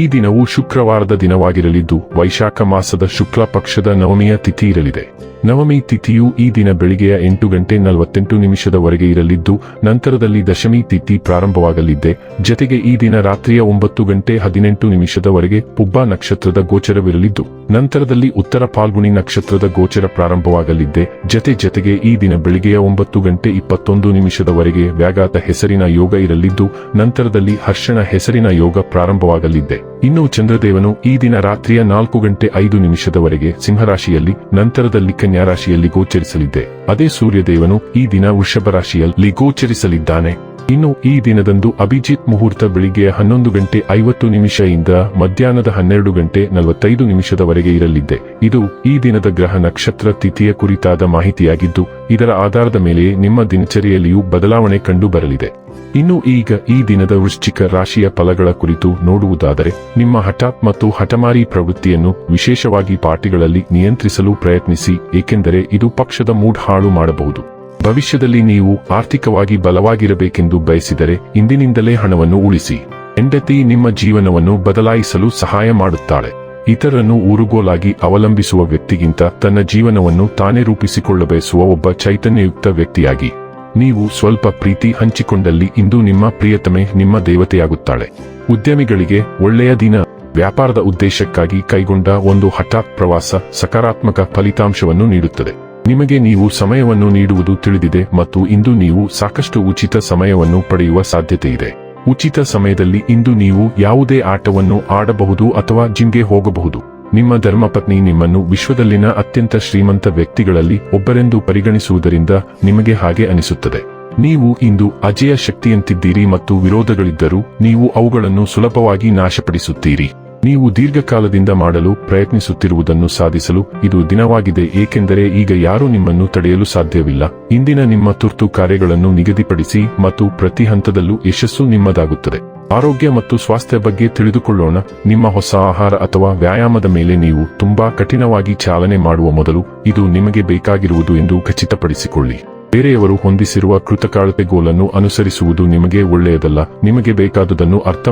ಈ ದಿನವು ಶುಕ್ರವಾರದ ದಿನವಾಗಿರಲಿದ್ದು, ವೈಶಾಖ ಮಾಸದ ಶುಕ್ಲ ಪಕ್ಷದ ನವಮಿಯ ತಿಥಿ ಇರಲಿದೆ. ನವಮಿ ತಿಥಿಯು ಈ ದಿನ ಬೆಳಿಗ್ಗೆಯ ಎಂಟು ಗಂಟೆ ನಲವತ್ತೆಂಟು ನಿಮಿಷದವರೆಗೆ ಇರಲಿದ್ದು, ನಂತರದಲ್ಲಿ ದಶಮಿ ತಿಥಿ ಪ್ರಾರಂಭವಾಗಲಿದ್ದೆ. ಜತೆಗೆ ಈ ದಿನ ರಾತ್ರಿಯ ಒಂಬತ್ತು ಗಂಟೆ ಹದಿನೆಂಟು ನಿಮಿಷದವರೆಗೆ ಪುಬ್ಬ ನಕ್ಷತ್ರದ ಗೋಚರವಿರಲಿದ್ದು, ನಂತರದಲ್ಲಿ ಉತ್ತರ ಪಾಲ್ಗುಣಿ ನಕ್ಷತ್ರದ ಗೋಚರ ಪ್ರಾರಂಭವಾಗಲಿದ್ದೆ. ಜತೆ ಜತೆಗೆ ಈ ದಿನ ಬೆಳಿಗ್ಗೆಯ ಒಂಬತ್ತು ಗಂಟೆ ಇಪ್ಪತ್ತೊಂದು ನಿಮಿಷದವರೆಗೆ ವ್ಯಾಘಾತ ಹೆಸರಿನ ಯೋಗ ಇರಲಿದ್ದು, ನಂತರದಲ್ಲಿ ಹರ್ಷಣ ಹೆಸರಿನ ಯೋಗ ಪ್ರಾರಂಭವಾಗಲಿದ್ದೆ. ಇನ್ನು ಚಂದ್ರದೇವನು ಈ ದಿನ ರಾತ್ರಿಯ ನಾಲ್ಕು ಗಂಟೆ ಐದು ನಿಮಿಷದವರೆಗೆ ಸಿಂಹರಾಶಿಯಲ್ಲಿ, ನಂತರದಲ್ಲಿ ಕನ್ಯಾರಾಶಿಯಲ್ಲಿ ಗೋಚರಿಸಲಿದ್ದೆ. ಅದೇ ಸೂರ್ಯದೇವನು ಈ ದಿನ ವೃಷಭ ರಾಶಿಯಲ್ಲಿ ಗೋಚರಿಸಲಿದ್ದಾನೆ. ಇನ್ನು ಈ ದಿನದಂದು ಅಭಿಜಿತ್ ಮುಹೂರ್ತ ಬೆಳಿಗ್ಗೆ ಹನ್ನೊಂದು ಗಂಟೆ ಐವತ್ತು ನಿಮಿಷದಿಂದ ಮಧ್ಯಾಹ್ನದ ಹನ್ನೆರಡು ಗಂಟೆ ನಲವತ್ತೈದು ನಿಮಿಷದವರೆಗೆ ಇರಲಿದ್ದೆ ಇದು ಈ ದಿನದ ಗ್ರಹ ನಕ್ಷತ್ರ ತಿಥಿಯ ಕುರಿತಾದ ಮಾಹಿತಿಯಾಗಿದ್ದು, ಇದರ ಆಧಾರದ ಮೇಲೆ ನಿಮ್ಮ ದಿನಚರಿಯಲ್ಲಿಯೂ ಬದಲಾವಣೆ ಕಂಡು ಬರಲಿದೆ ಇನ್ನು ಈಗ ಈ ದಿನದ ವೃಶ್ಚಿಕ ರಾಶಿಯ ಫಲಗಳ ಕುರಿತು ನೋಡುವುದಾದರೆ, ನಿಮ್ಮ ಹಠಾತ್ ಮತ್ತು ಹಠಮಾರಿ ಪ್ರವೃತ್ತಿಯನ್ನು ವಿಶೇಷವಾಗಿ ಪಾರ್ಟಿಗಳಲ್ಲಿ ನಿಯಂತ್ರಿಸಲು ಪ್ರಯತ್ನಿಸಿ, ಏಕೆಂದರೆ ಇದು ಪಕ್ಷದ ಮೂಡ್ ಹಾಳು ಮಾಡಬಹುದು. ಭವಿಷ್ಯದಲ್ಲಿ ನೀವು ಆರ್ಥಿಕವಾಗಿ ಬಲವಾಗಿರಬೇಕೆಂದು ಬಯಸಿದರೆ ಇಂದಿನಿಂದಲೇ ಹಣವನ್ನು ಉಳಿಸಿ. ಹೆಂಡತಿ ನಿಮ್ಮ ಜೀವನವನ್ನು ಬದಲಾಯಿಸಲು ಸಹಾಯ ಮಾಡುತ್ತಾಳೆ. ಇತರನ್ನು ಊರುಗೋಲಾಗಿ ಅವಲಂಬಿಸುವ ವ್ಯಕ್ತಿಗಿಂತ ತನ್ನ ಜೀವನವನ್ನು ತಾನೇ ರೂಪಿಸಿಕೊಳ್ಳಬಯಸುವ ಒಬ್ಬ ಚೈತನ್ಯಯುಕ್ತ ವ್ಯಕ್ತಿಯಾಗಿ. ನೀವು ಸ್ವಲ್ಪ ಪ್ರೀತಿ ಹಂಚಿಕೊಂಡಲ್ಲಿ ಇಂದು ನಿಮ್ಮ ಪ್ರಿಯತಮೆ ನಿಮ್ಮ ದೇವತೆಯಾಗುತ್ತಾಳೆ. ಉದ್ಯಮಿಗಳಿಗೆ ಒಳ್ಳೆಯ ದಿನ. ವ್ಯಾಪಾರದ ಉದ್ದೇಶಕ್ಕಾಗಿ ಕೈಗೊಂಡ ಒಂದು ಹಠಾತ್ ಪ್ರವಾಸ ಸಕಾರಾತ್ಮಕ ಫಲಿತಾಂಶವನ್ನು ನೀಡುತ್ತದೆ. ನಿಮಗೆ ನೀವು ಸಮಯವನ್ನು ನೀಡುವುದು ತಿಳಿದಿದೆ ಮತ್ತು ಇಂದು ನೀವು ಸಾಕಷ್ಟು ಉಚಿತ ಸಮಯವನ್ನು ಪಡೆಯುವ ಸಾಧ್ಯತೆ ಇದೆ. ಉಚಿತ ಸಮಯದಲ್ಲಿ ಇಂದು ನೀವು ಯಾವುದೇ ಆಟವನ್ನು ಆಡಬಹುದು ಅಥವಾ ಜಿಮ್ಗೆ ಹೋಗಬಹುದು. ನಿಮ್ಮ ಧರ್ಮಪತ್ನಿ ನಿಮ್ಮನ್ನು ವಿಶ್ವದಲ್ಲಿನ ಅತ್ಯಂತ ಶ್ರೀಮಂತ ವ್ಯಕ್ತಿಗಳಲ್ಲಿ ಒಬ್ಬರೆಂದು ಪರಿಗಣಿಸುವುದರಿಂದ ನಿಮಗೆ ಹಾಗೆ ಅನಿಸುತ್ತದೆ. ನೀವು ಇಂದು ಅಜೇಯ ಶಕ್ತಿಯಂತಿದ್ದೀರಿ ಮತ್ತು ವಿರೋಧಗಳಿದ್ದರೂ ನೀವು ಅವುಗಳನ್ನು ಸುಲಭವಾಗಿ ನಾಶಪಡಿಸುತ್ತೀರಿ. ನೀವು ದೀರ್ಘಕಾಲದಿಂದ ಮಾಡಲು ಪ್ರಯತ್ನಿಸುತ್ತಿರುವುದನ್ನು ಸಾಧಿಸಲು ಇದು ದಿನವಾಗಿದೆ, ಏಕೆಂದರೆ ಈಗ ಯಾರೂ ನಿಮ್ಮನ್ನು ತಡೆಯಲು ಸಾಧ್ಯವಿಲ್ಲ. ಇಂದಿನ ನಿಮ್ಮ ತುರ್ತು ಕಾರ್ಯಗಳನ್ನು ನಿಗದಿಪಡಿಸಿ ಮತ್ತು ಪ್ರತಿ ಹಂತದಲ್ಲೂ ಯಶಸ್ಸು ನಿಮ್ಮದಾಗುತ್ತದೆ. ಆರೋಗ್ಯ ಮತ್ತು ಸ್ವಾಸ್ಥ್ಯ ಬಗ್ಗೆ ತಿಳಿದುಕೊಳ್ಳೋಣ. ನಿಮ್ಮ ಹೊಸ ಆಹಾರ ಅಥವಾ ವ್ಯಾಯಾಮದ ಮೇಲೆ ನೀವು ತುಂಬಾ ಕಠಿಣವಾಗಿ ಚಾಲನೆ ಮಾಡುವ ಮೊದಲು ಇದು ನಿಮಗೆ ಬೇಕಾಗಿರುವುದು ಎಂದು ಖಚಿತಪಡಿಸಿಕೊಳ್ಳಿ. ಬೇರೆಯವರು ಹೊಂದಿಸಿರುವ ಕೃತಕಾಳತೆ ಗೋಲನ್ನು ಅನುಸರಿಸುವುದು ನಿಮಗೆ ಒಳ್ಳೆಯದಲ್ಲ. ನಿಮಗೆ ಬೇಕಾದುದನ್ನು ಅರ್ಥ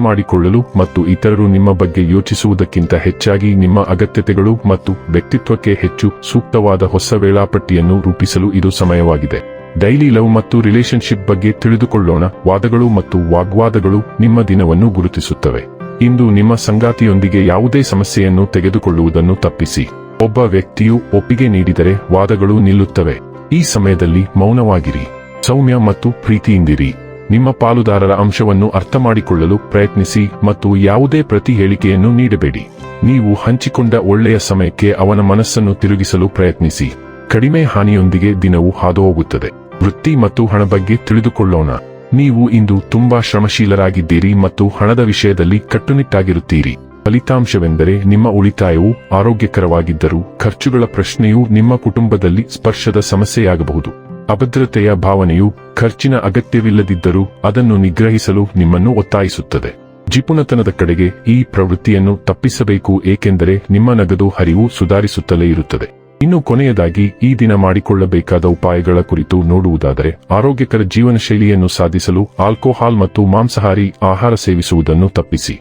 ಮತ್ತು ಇತರರು ನಿಮ್ಮ ಬಗ್ಗೆ ಯೋಚಿಸುವುದಕ್ಕಿಂತ ಹೆಚ್ಚಾಗಿ ನಿಮ್ಮ ಅಗತ್ಯತೆಗಳು ಮತ್ತು ವ್ಯಕ್ತಿತ್ವಕ್ಕೆ ಹೆಚ್ಚು ಸೂಕ್ತವಾದ ಹೊಸ ವೇಳಾಪಟ್ಟಿಯನ್ನು ರೂಪಿಸಲು ಇದು ಸಮಯವಾಗಿದೆ. ಡೈಲಿ ಲವ್ ಮತ್ತು ರಿಲೇಶನ್ಶಿಪ್ ಬಗ್ಗೆ ತಿಳಿದುಕೊಳ್ಳೋಣ. ವಾದಗಳು ಮತ್ತು ವಾಗ್ವಾದಗಳು ನಿಮ್ಮ ದಿನವನ್ನು ಗುರುತಿಸುತ್ತವೆ. ಇಂದು ನಿಮ್ಮ ಸಂಗಾತಿಯೊಂದಿಗೆ ಯಾವುದೇ ಸಮಸ್ಯೆಯನ್ನು ತೆಗೆದುಕೊಳ್ಳುವುದನ್ನು ತಪ್ಪಿಸಿ. ಒಬ್ಬ ವ್ಯಕ್ತಿಯು ಒಪ್ಪಿಗೆ ನೀಡಿದರೆ ವಾದಗಳು ನಿಲ್ಲುತ್ತವೆ. ಈ ಸಮಯದಲ್ಲಿ ಮೌನವಾಗಿರಿ. ಸೌಮ್ಯ ಮತ್ತು ಪ್ರೀತಿಯಿಂದಿರಿ. ನಿಮ್ಮ ಪಾಲುದಾರರ ಅಂಶವನ್ನು ಅರ್ಥ ಮಾಡಿಕೊಳ್ಳಲು ಪ್ರಯತ್ನಿಸಿ ಮತ್ತು ಯಾವುದೇ ಪ್ರತಿ ಹೇಳಿಕೆಯನ್ನು ನೀಡಬೇಡಿ. ನೀವು ಹಂಚಿಕೊಂಡ ಒಳ್ಳೆಯ ಸಮಯಕ್ಕೆ ಅವನ ಮನಸ್ಸನ್ನು ತಿರುಗಿಸಲು ಪ್ರಯತ್ನಿಸಿ. ಕಡಿಮೆ ಹಾನಿಯೊಂದಿಗೆ ದಿನವು ಹಾದುಹೋಗುತ್ತದೆ. ವೃತ್ತಿ ಮತ್ತು ಹಣ ಬಗ್ಗೆ ತಿಳಿದುಕೊಳ್ಳೋಣ. ನೀವು ಇಂದು ತುಂಬಾ ಶ್ರಮಶೀಲರಾಗಿದ್ದೀರಿ ಮತ್ತು ಹಣದ ವಿಷಯದಲ್ಲಿ ಕಟ್ಟುನಿಟ್ಟಾಗಿರುತ್ತೀರಿ. ಫಲಿತಾಂಶವೆಂದರೆ ನಿಮ್ಮ ಉಳಿತಾಯವು ಆರೋಗ್ಯಕರವಾಗಿದ್ದರೂ ಖರ್ಚುಗಳ ಪ್ರಶ್ನೆಯು ನಿಮ್ಮ ಕುಟುಂಬದಲ್ಲಿ ಸ್ಪರ್ಶದ ಸಮಸ್ಯೆಯಾಗಬಹುದು. ಅಭದ್ರತೆಯ ಭಾವನೆಯು ಖರ್ಚಿನ ಅಗತ್ಯವಿಲ್ಲದಿದ್ದರೂ ಅದನ್ನು ನಿಗ್ರಹಿಸಲು ನಿಮ್ಮನ್ನು ಒತ್ತಾಯಿಸುತ್ತದೆ. ಜಿಪುಣತನದ ಕಡೆಗೆ ಈ ಪ್ರವೃತ್ತಿಯನ್ನು ತಪ್ಪಿಸಬೇಕು ಏಕೆಂದರೆ ನಿಮ್ಮ ನಗದು ಹರಿವು ಸುಧಾರಿಸುತ್ತಲೇ ಇರುತ್ತದೆ. ಇನ್ನು ಕೊನೆಯದಾಗಿ ಈ ದಿನ ಮಾಡಿಕೊಳ್ಳಬೇಕಾದ ಉಪಾಯಗಳ ಕುರಿತು ನೋಡುವುದಾದರೆ ಆರೋಗ್ಯಕರ ಜೀವನ ಶೈಲಿಯನ್ನು ಸಾಧಿಸಲು ಆಲ್ಕೋಹಾಲ್ ಮತ್ತು ಮಾಂಸಾಹಾರಿ ಆಹಾರ ಸೇವಿಸುವುದನ್ನು ತಪ್ಪಿಸಿ.